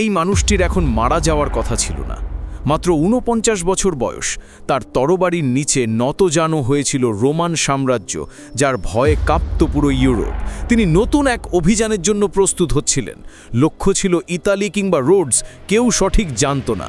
এই মানুষটির এখন মারা যাওয়ার কথা ছিল না। মাত্র ঊনপঞ্চাশ বছর বয়স। তার তরবারির নিচে নতজানো হয়েছিল রোমান সাম্রাজ্য, যার ভয়ে কাঁপত পুরো ইউরোপ। তিনি নতুন এক অভিযানের জন্য প্রস্তুত হচ্ছিলেন। লক্ষ্য ছিল ইতালি কিংবা রোডস, কেউ সঠিক জানত না।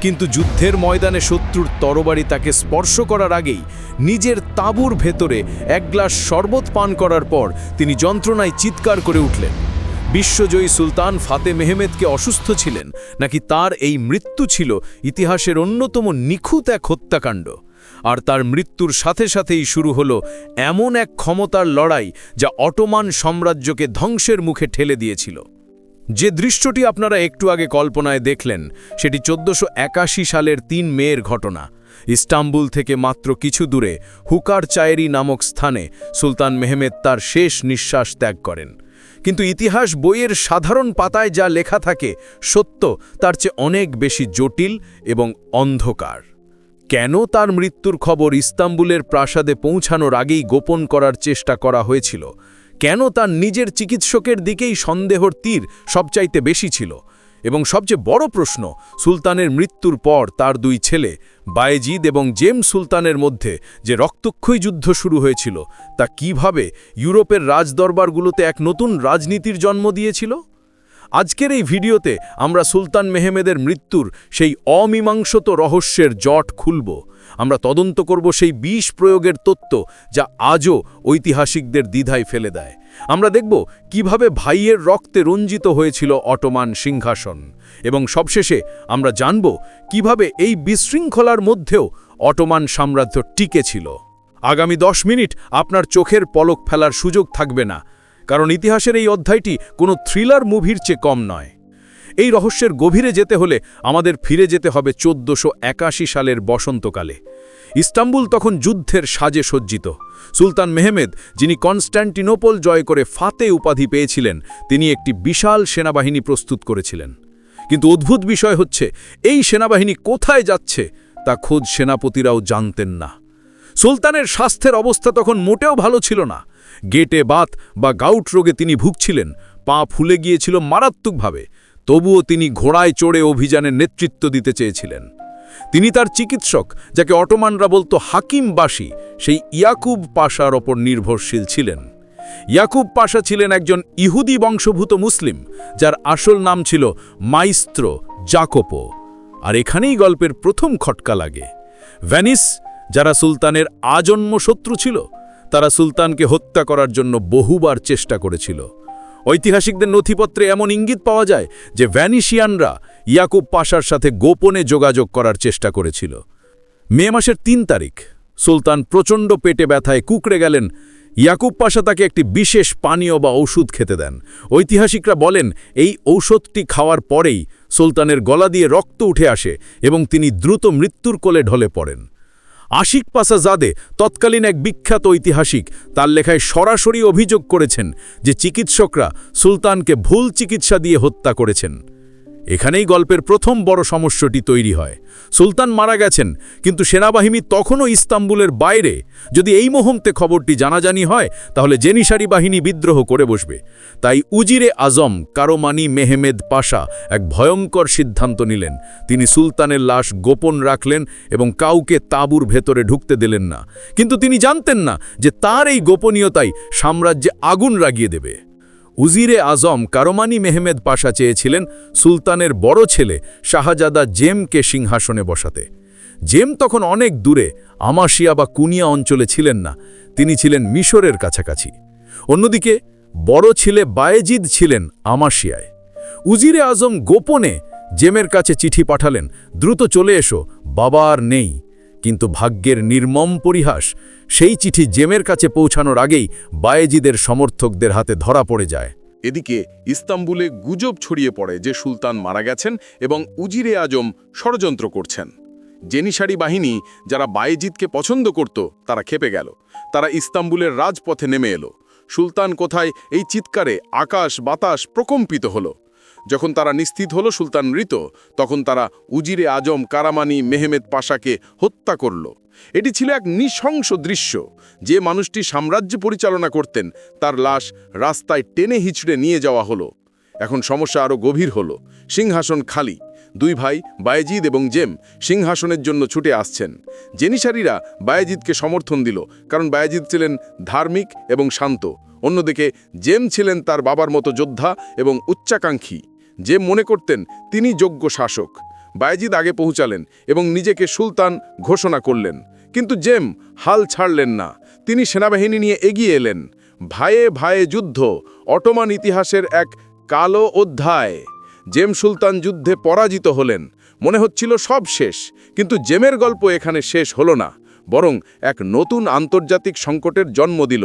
কিন্তু যুদ্ধের ময়দানে শত্রুর তরবারি তাকে স্পর্শ করার আগেই নিজের তাঁবুর ভেতরে এক গ্লাস শরবত পান করার পর তিনি যন্ত্রণায় চিৎকার করে উঠলেন। বিশ্বজয়ী সুলতান ফাতে মেহমেদকে অসুস্থ ছিলেন, নাকি তার এই মৃত্যু ছিল ইতিহাসের অন্যতম নিখুঁত এক হত্যাকাণ্ড? আর তার মৃত্যুর সাথে সাথেই শুরু হলো এমন এক ক্ষমতার লড়াই যা অটোমান সাম্রাজ্যকে ধ্বংসের মুখে ঠেলে দিয়েছিল। যে দৃশ্যটি আপনারা একটু আগে কল্পনায় দেখলেন, সেটি চোদ্দশো সালের তিন মেয়ের ঘটনা। ইস্তাম্বুল থেকে মাত্র কিছু দূরে হুকার চায়েরি নামক স্থানে সুলতান মেহমেদ তার শেষ নিঃশ্বাস ত্যাগ করেন। কিন্তু ইতিহাস বইয়ের সাধারণ পাতায় যা লেখা থাকে সত্য, তার চেয়ে অনেক বেশি জটিল এবং অন্ধকার। কেন তার মৃত্যুর খবর ইস্তাম্বুলের প্রাসাদে পৌঁছানোর আগেই গোপন করার চেষ্টা করা হয়েছিল? কেন তার নিজের চিকিৎসকের দিকেই সন্দেহর তীর সবচাইতে বেশি ছিল? এবং সবচেয়ে বড় প্রশ্ন, সুলতানের মৃত্যুর পর তার দুই ছেলে, বায়েজিদ এবং জেম সুলতানের মধ্যে যে রক্তক্ষয়ী যুদ্ধ শুরু হয়েছিল, তা কীভাবে ইউরোপের রাজদরবারগুলোতে এক নতুন রাজনীতির জন্ম দিয়েছিল? আজকের এই ভিডিওতে আমরা সুলতান মেহমেদের মৃত্যুর সেই অমীমাংসত রহস্যের জট খুলব। আমরা তদন্ত করব সেই বিষ প্রয়োগের তত্ত্ব যা আজও ঐতিহাসিকদের দ্বিধায় ফেলে দেয়। আমরা দেখব কীভাবে ভাইয়ের রক্তে রঞ্জিত হয়েছিল অটোমান সিংহাসন। এবং সবশেষে আমরা জানব কীভাবে এই বিশৃঙ্খলার মধ্যেও অটোমান সাম্রাজ্য টিকে ছিল। আগামী দশ মিনিট আপনার চোখের পলক ফেলার সুযোগ থাকবে না, কারণ ইতিহাসের এই অধ্যায়টি কোনো থ্রিলার মুভির চেয়ে কম নয়। এই রহস্যের গভীরে যেতে হলে আমাদের ফিরে যেতে হবে চোদ্দশো সালের বসন্তকালে। ইস্তাম্বুল তখন যুদ্ধের সাজে সজ্জিত। সুলতান মেহমেদ, যিনি কনস্ট্যান্টিনোপল জয় করে ফাতে উপাধি পেয়েছিলেন, তিনি একটি বিশাল সেনাবাহিনী প্রস্তুত করেছিলেন। কিন্তু অদ্ভুত বিষয় হচ্ছে, এই সেনাবাহিনী কোথায় যাচ্ছে তা খোদ সেনাপতিরাও জানতেন না। সুলতানের স্বাস্থ্যের অবস্থা তখন মোটেও ভালো ছিল না। গেটে বাত বা গাউট রোগে তিনি ভুগছিলেন, পা ফুলে গিয়েছিল মারাত্মকভাবে। তবুও তিনি ঘোড়ায় চড়ে অভিযানের নেতৃত্ব দিতে চেয়েছিলেন। তিনি তার চিকিৎসক, যাকে অটোমানরা বলতো হাকিমবাসী সেই ইয়াকুব পাশার ওপর নির্ভরশীল ছিলেন। ইয়াকুব পাশা ছিলেন একজন ইহুদি বংশভূত মুসলিম, যার আসল নাম ছিল মাইস্ত্র জাকোপো। আর এখানেই গল্পের প্রথম খটকা লাগে। ভ্যানিস, যারা সুলতানের আজন্ম শত্রু ছিল, তারা সুলতানকে হত্যা করার জন্য বহুবার চেষ্টা করেছিল। ঐতিহাসিকদের নথিপত্রে এমন ইঙ্গিত পাওয়া যায় যে ভ্যানিশিয়ানরা ইয়াকুব পাশার সাথে গোপনে যোগাযোগ করার চেষ্টা করেছিল। মে মাসের তিন তারিখ, সুলতান প্রচণ্ড পেটে ব্যথায় কুকড়ে গেলেন। ইয়াকুব পাশা তাকে একটি বিশেষ পানীয় বা ঔষধ খেতে দেন। ঐতিহাসিকরা বলেন, এই ঔষধটি খাওয়ার পরেই সুলতানের গলা দিয়ে রক্ত উঠে আসে এবং তিনি দ্রুত মৃত্যুর কোলে ঢলে পড়েন। আশিক পাসা জাদে তৎকালীন এক বিখ্যাত ঐতিহাসিক, তার লেখায় সরাসরি অভিযোগ করেছেন যে চিকিৎসকরা সুলতানকে ভুল চিকিৎসা দিয়ে হত্যা করেছেন। এখানেই গল্পের প্রথম বড় সমস্যাটি তৈরি হয়। সুলতান মারা গেছেন, কিন্তু সেনাবাহিনী তখনও ইস্তাম্বুলের বাইরে। যদি এই মুহূর্তে খবরটি জানাজানি হয়, তাহলে জেনিসারি বাহিনী বিদ্রোহ করে বসবে। তাই উজিরে আজম, কারোমানি মেহমেদ পাশা এক ভয়ঙ্কর সিদ্ধান্ত নিলেন। তিনি সুলতানের লাশ গোপন রাখলেন এবং কাউকে তাঁবুর ভেতরে ঢুকতে দিলেন না। কিন্তু তিনি জানতেন না যে তার এই গোপনীয়তাই সাম্রাজ্যে আগুন লাগিয়ে দেবে। উজিরে আজম কারোমানি মেহমেদ পাশা চেয়েছিলেন সুলতানের বড় ছেলে শাহজাদা জেমকে সিংহাসনে বসাতে। জেম তখন অনেক দূরে, আমাশিয়া বা কুনিয়া অঞ্চলে ছিলেন না, তিনি ছিলেন মিশরের কাছাকাছি। অন্যদিকে, বড় ছেলে বায়েজিদ ছিলেন আমাশিয়ায়। উজিরে আজম গোপনে জেমের কাছে চিঠি পাঠালেন, দ্রুত চলে এসো বাবা আর নেই। কিন্তু ভাগ্যের নির্মম পরিহাস, সেই চিঠি জেমের কাছে পৌঁছানোর আগেই বায়েজিদের সমর্থকদের হাতে ধরা পড়ে যায়। এদিকে ইস্তাম্বুলে গুজব ছড়িয়ে পড়ে যে সুলতান মারা গেছেন এবং উজিরে আজম ষড়যন্ত্র করছেন। জেনিসারি বাহিনী যারা বায়েজিদকে পছন্দ করত, তারা খেপে গেল। তারা ইস্তাম্বুলের রাজপথে নেমে এলো। সুলতান কোথায় এই চিৎকারে আকাশ বাতাস প্রকম্পিত হলো। যখন তারা নিশ্চিত হলো সুলতান মৃত, তখন তারা উজিরে আজম কারামানি মেহমেদ পাশাকে হত্যা করল। এটি ছিল এক নৃশংস দৃশ্য। যে মানুষটি সাম্রাজ্য পরিচালনা করতেন, তার লাশ রাস্তায় টেনে হিচড়ে নিয়ে যাওয়া হলো। এখন সমস্যা আরও গভীর হলো। সিংহাসন খালি। দুই ভাই, বায়েজিদ এবং জেম, সিংহাসনের জন্য ছুটে আসছেন। জেনিসারিরা বায়েজিদকে সমর্থন দিল, কারণ বায়েজিদ ছিলেন ধার্মিক এবং শান্ত। অন্যদিকে জেম ছিলেন তার বাবার মতো যোদ্ধা এবং উচ্চাকাঙ্ক্ষী। জেম মনে করতেন তিনি যোগ্য শাসক। বায়েজিদ আগে পৌঁছালেন এবং নিজেকে সুলতান ঘোষণা করলেন। কিন্তু জেম হাল ছাড়লেন না। তিনি সেনাবাহিনী নিয়ে এগিয়ে এলেন। ভাইয়ে ভাইয়ে যুদ্ধ, অটোমান ইতিহাসের এক কালো অধ্যায়। জেম সুলতান যুদ্ধে পরাজিত হলেন। মনে হচ্ছিল সব শেষ, কিন্তু জেমের গল্প এখানে শেষ হলো না, বরং এক নতুন আন্তর্জাতিক সংকটের জন্ম দিল।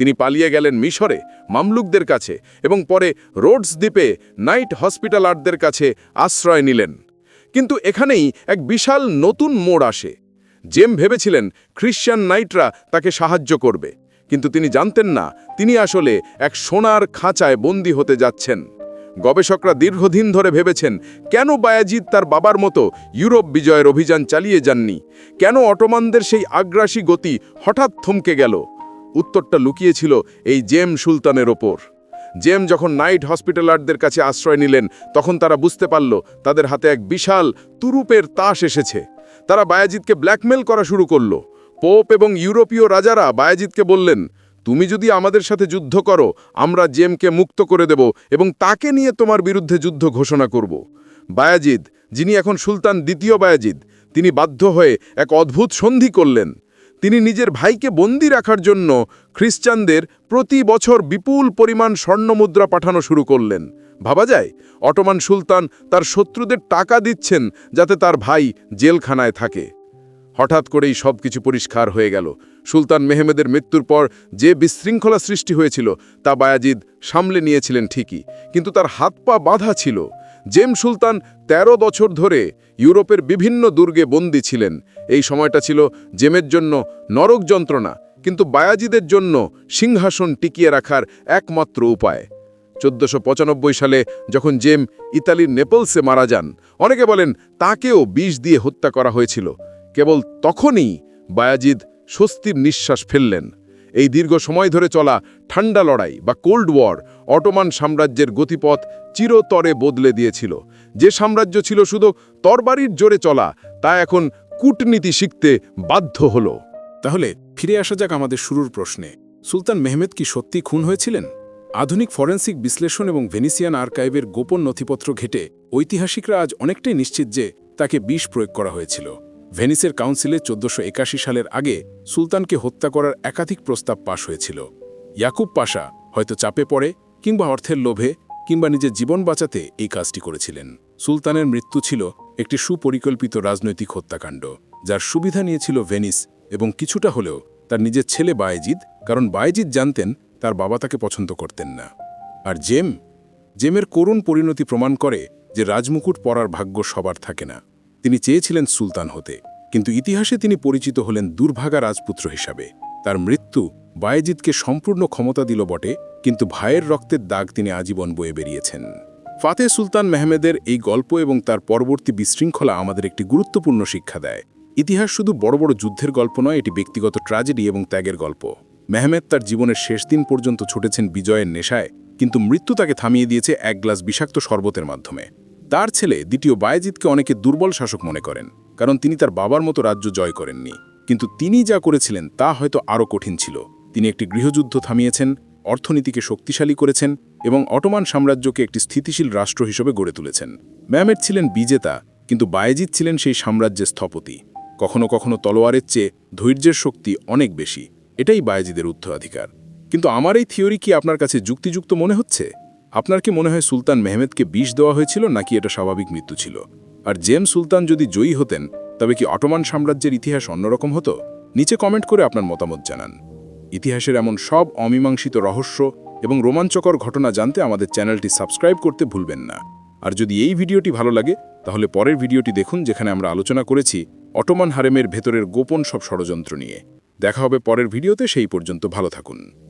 তিনি পালিয়ে গেলেন মিশরে মামলুকদের কাছে এবং পরে রোডস দ্বীপে নাইট হসপিটালারদের কাছে আশ্রয় নিলেন। কিন্তু এখানেই এক বিশাল নতুন মোড় আসে। জেম ভেবেছিলেন খ্রিশ্চান নাইটরা তাকে সাহায্য করবে। কিন্তু তিনি জানতেন না, তিনি আসলে এক সোনার খাঁচায় বন্দী হতে যাচ্ছেন। গবেষকরা দীর্ঘদিন ধরে ভেবেছেন, কেন বায়াজিদ তার বাবার মতো ইউরোপ বিজয়ের অভিযান চালিয়ে যাননি? কেন অটোমানদের সেই আগ্রাসী গতি হঠাৎ থমকে গেল? উত্তরটা লুকিয়েছিল এই জেম সুলতানের ওপর। জেম যখন নাইট হসপিটালারদের কাছে আশ্রয় নিলেন, তখন তারা বুঝতে পারল তাদের হাতে এক বিশাল তুরুপের তাস এসেছে। তারা বায়াজিদকে ব্ল্যাকমেল করা শুরু করল। পোপ এবং ইউরোপীয় রাজারা বায়াজিদকে বললেন, তুমি যদি আমাদের সাথে যুদ্ধ করো, আমরা জেমকে মুক্ত করে দেব এবং তাকে নিয়ে তোমার বিরুদ্ধে যুদ্ধ ঘোষণা করব। বায়াজিদ যিনি এখন সুলতান দ্বিতীয় বায়াজিদ তিনি বাধ্য হয়ে এক অদ্ভুত সন্ধি করলেন। তিনি নিজের ভাইকে বন্দি রাখার জন্য খ্রিস্টানদের প্রতি বছর বিপুল পরিমাণ স্বর্ণমুদ্রা পাঠানো শুরু করলেন। ভাবা যায়, অটোমান সুলতান তার শত্রুদের টাকা দিচ্ছেন যাতে তার ভাই জেলখানায় থাকে। হঠাৎ করেই সব কিছু পরিষ্কার হয়ে গেল। সুলতান মেহমেদের মৃত্যুর পর যে বিশৃঙ্খলা সৃষ্টি হয়েছিল তা বায়াজিদ সামলে নিয়েছিলেন ঠিকই, কিন্তু তার হাত পা বাঁধা ছিল। জেম সুলতান ১৩ বছর ধরে ইউরোপের বিভিন্ন দুর্গে বন্দী ছিলেন। এই সময়টা ছিল জেমের জন্য নরক যন্ত্রণা, কিন্তু বায়াজিদের জন্য সিংহাসন টিকিয়ে রাখার একমাত্র উপায়। চোদ্দশো সালে যখন জেম ইতালির নেপলসে মারা যান, অনেকে বলেন তাকেও বিষ দিয়ে হত্যা করা হয়েছিল। কেবল তখনই বায়াজিদ স্বস্তির নিঃশ্বাস ফেললেন। এই দীর্ঘ সময় ধরে চলা ঠান্ডা লড়াই বা কোল্ড ওয়ার অটোমান সাম্রাজ্যের গতিপথ চিরতরে বদলে দিয়েছিল। যে সাম্রাজ্য ছিল শুধু তরবারির জোরে চলা, তা এখন কূটনীতি শিখতে বাধ্য হল। তাহলে ফিরে আসা যাক আমাদের শুরুর প্রশ্নে। সুলতান মেহমেদ কি সত্যি খুন হয়েছিলেন? আধুনিক ফরেন্সিক বিশ্লেষণ এবং ভেনিসিয়ান আর্কাইভের গোপন নথিপত্র ঘেটে ঐতিহাসিকরা আজ অনেকটাই নিশ্চিত যে তাকে বিষ প্রয়োগ করা হয়েছিল। ভেনিসের কাউন্সিলে চোদ্দশো সালের আগে সুলতানকে হত্যা করার একাধিক প্রস্তাব পাশ হয়েছিল। ইয়াকুব পাশা হয়তো চাপে পড়ে কিংবা অর্থের লোভে কিংবা নিজের জীবন বাঁচাতে এই কাজটি করেছিলেন। সুলতানের মৃত্যু ছিল একটি সুপরিকল্পিত রাজনৈতিক হত্যাকাণ্ড, যার সুবিধা নিয়েছিল ভেনিস এবং কিছুটা হলেও তার নিজের ছেলে বায়েজিদ, কারণ বায়েজিদ জানতেন তার বাবা তাকে পছন্দ করতেন না। আর জেম, জেমের করুণ পরিণতি প্রমাণ করে যে রাজমুকুট পরার ভাগ্য সবার থাকে না। তিনি চেয়েছিলেন সুলতান হতে, কিন্তু ইতিহাসে তিনি পরিচিত হলেন দুর্ভাগা রাজপুত্র হিসাবে। তার মৃত্যু বায়েজিদকে সম্পূর্ণ ক্ষমতা দিল বটে, কিন্তু ভাইয়ের রক্তের দাগ তিনি আজীবন বয়ে বেরিয়েছেন। ফাতে সুলতান মেহমেদের এই গল্প এবং তার পরবর্তী বিশৃঙ্খলা আমাদের একটি গুরুত্বপূর্ণ শিক্ষা দেয়। ইতিহাস শুধু বড় বড় যুদ্ধের গল্প নয়, এটি ব্যক্তিগত ট্র্যাজেডি এবং ত্যাগের গল্প। মেহমেদ তার জীবনের শেষ দিন পর্যন্ত ছুটেছেন বিজয়ের নেশায়, কিন্তু মৃত্যু তাকে থামিয়ে দিয়েছে এক গ্লাস বিষাক্ত শরবতের মাধ্যমে। তার ছেলে দ্বিতীয় বায়েজিদকে অনেকে দুর্বল শাসক মনে করেন, কারণ তিনি তার বাবার মতো রাজ্য জয় করেননি। কিন্তু তিনি যা করেছিলেন তা হয়তো আরও কঠিন ছিল। তিনি একটি গৃহযুদ্ধ থামিয়েছেন, অর্থনীতিকে শক্তিশালী করেছেন এবং অটোমান সাম্রাজ্যকে একটি স্থিতিশীল রাষ্ট্র হিসেবে গড়ে তুলেছেন। ম্যামেট ছিলেন বিজেতা, কিন্তু বায়েজিদ ছিলেন সেই সাম্রাজ্যের স্থপতি। কখনো কখনো তলোয়ারের চেয়ে ধৈর্যের শক্তি অনেক বেশি। এটাই বায়েজিদের উত্তরাধিকার। কিন্তু আমার এই থিওরি কি আপনার কাছে যুক্তিযুক্ত মনে হচ্ছে? আপনার কি মনে হয় সুলতান মেহমেদকে বিষ দেওয়া হয়েছিল নাকি এটা স্বাভাবিক মৃত্যু ছিল? আর জেম সুলতান যদি জয়ী হতেন, তবে কি অটোমান সাম্রাজ্যের ইতিহাস অন্যরকম হতো? নিচে কমেন্ট করে আপনার মতামত জানান। ইতিহাসের এমন সব অমীমাংসিত রহস্য এবং রোমাঞ্চকর ঘটনা জানতে আমাদের চ্যানেলটি সাবস্ক্রাইব করতে ভুলবেন না। আর যদি এই ভিডিওটি ভালো লাগে, তাহলে পরের ভিডিওটি দেখুন যেখানে আমরা আলোচনা করেছি অটোমান হারেমের ভেতরের গোপন সব ষড়যন্ত্র নিয়ে। দেখা হবে পরের ভিডিওতে, সেই পর্যন্ত ভালো থাকুন।